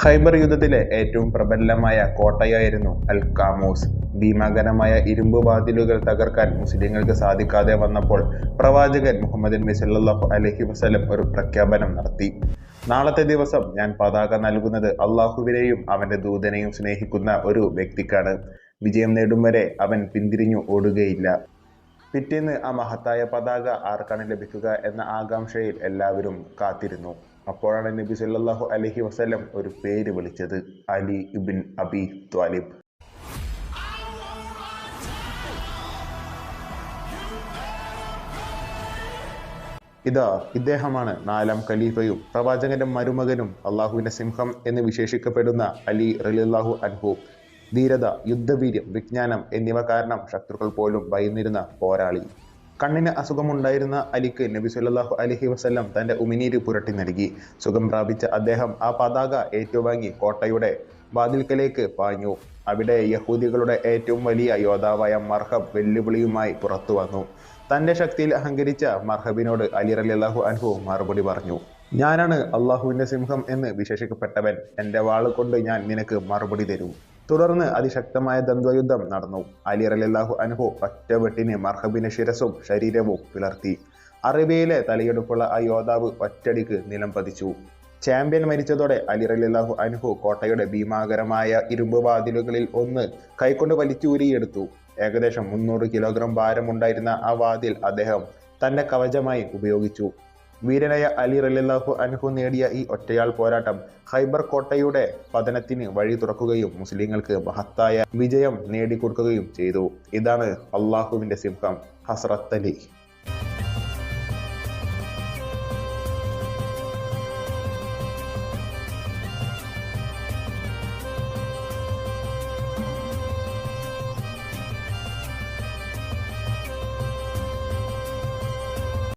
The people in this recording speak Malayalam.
ഖൈബർ യുദ്ധത്തിലെ ഏറ്റവും പ്രബലമായ കോട്ടയായിരുന്നു അൽ കാമൂസ് ഭീമാകരമായ ഇരുമ്പ് വാതിലുകൾ തകർക്കാൻ മുസ്ലിങ്ങൾക്ക് സാധിക്കാതെ വന്നപ്പോൾ പ്രവാചകൻ മുഹമ്മദ് നബി സല്ലല്ലാഹു അലൈഹി വസല്ലം ഒരു പ്രഖ്യാപനം നടത്തി. നാളത്തെ ദിവസം ഞാൻ പതാക നൽകുന്നത് അള്ളാഹുവിനെയും അവന്റെ ദൂതനെയും സ്നേഹിക്കുന്ന ഒരു വ്യക്തിക്കാണ്. വിജയം നേടും വരെ അവൻ പിന്തിരിഞ്ഞു ഓടുകയില്ല. പിറ്റേന്ന് ആ മഹത്തായ പതാക ആർക്കാണ് ലഭിക്കുക എന്ന ആകാംക്ഷയിൽ എല്ലാവരും കാത്തിരുന്നു. അപ്പോഴാണ് നബി സല്ലല്ലാഹു അലൈഹി വസല്ലം ഒരു പേര് വിളിച്ചത്. അലി ഇബിൻ അബി ത്വാലിബ്. ഇതാ ഇദ്ദേഹമാണ് നാലാം ഖലീഫയും പ്രവാചകന്റെ മരുമകനും അള്ളാഹുവിന്റെ സിംഹം എന്ന് വിശേഷിക്കപ്പെടുന്ന അലി റലിള്ളാഹു അൻഹു. ധീരത യുദ്ധവീര്യം വിജ്ഞാനം എന്നിവ കാരണം ശത്രുക്കൾ പോലും ഭയന്നിരുന്ന പോരാളി. കണ്ണിന് അസുഖമുണ്ടായിരുന്ന അലിക്ക് നബി സല്ലല്ലാഹു അലഹി വസല്ലം തന്റെ ഉമിനീര് പുരട്ടി നൽകി. സുഖം പ്രാപിച്ച അദ്ദേഹം ആ പതാക ഏറ്റുവാങ്ങി കോട്ടയുടെ വാതിൽക്കലേക്ക് പാഞ്ഞു. അവിടെ യഹൂദികളുടെ ഏറ്റവും വലിയ യോദ്ധാവായ മർഹബ് വെല്ലുവിളിയുമായി പുറത്തു വന്നു. തന്റെ ശക്തിയിൽ അഹങ്കരിച്ച മർഹബിനോട് അലി റലിയല്ലാഹു അൻഹു മറുപടി പറഞ്ഞു ഞാനാണ് അള്ളാഹുവിന്റെ സിംഹം എന്ന് വിശേഷിക്കപ്പെട്ടവൻ. എന്റെ വാൾ കൊണ്ട് ഞാൻ നിനക്ക് മറുപടി തരും. തുടർന്ന് അതിശക്തമായ ദ്വന്ദ്വയുദ്ധം നടന്നു. അലി റലിയല്ലാഹു അൻഹു ഒറ്റവെട്ടിന് മർഹബിന് ശിരസും ശരീരവും പിളർത്തി അറേബ്യയിലെ തലയെടുപ്പുള്ള ആ യോദ്ധാവ് ഒറ്റടിക്ക് നിലം പതിച്ചു. ചാമ്പ്യൻ മരിച്ചതോടെ അലി റലിയല്ലാഹു അനുഹു കോട്ടയുടെ ഭീമാകരമായ ഇരുമ്പ് വാതിലുകളിൽ ഒന്ന് കൈകൊണ്ട് വലിച്ചൂരിയെടുത്തു ഏകദേശം മുന്നൂറ് കിലോഗ്രാം ഭാരമുണ്ടായിരുന്ന ആ വാതിൽ അദ്ദേഹം തന്റെ കവചമായി ഉപയോഗിച്ചു. വീരനായ അലി റലിയല്ലാഹു അൻഹു നേടിയ ഈ ഒറ്റയാൾ പോരാട്ടം ഹൈബർ കോട്ടയുടെ പതനത്തിന് വഴി തുറക്കുകയും മുസ്ലിങ്ങൾക്ക് മഹത്തായ വിജയം നേടിക്കൊടുക്കുകയും ചെയ്തു. ഇതാണ് അള്ളാഹുവിന്റെ സിംഹം ഹസ്രത്ത് അലി.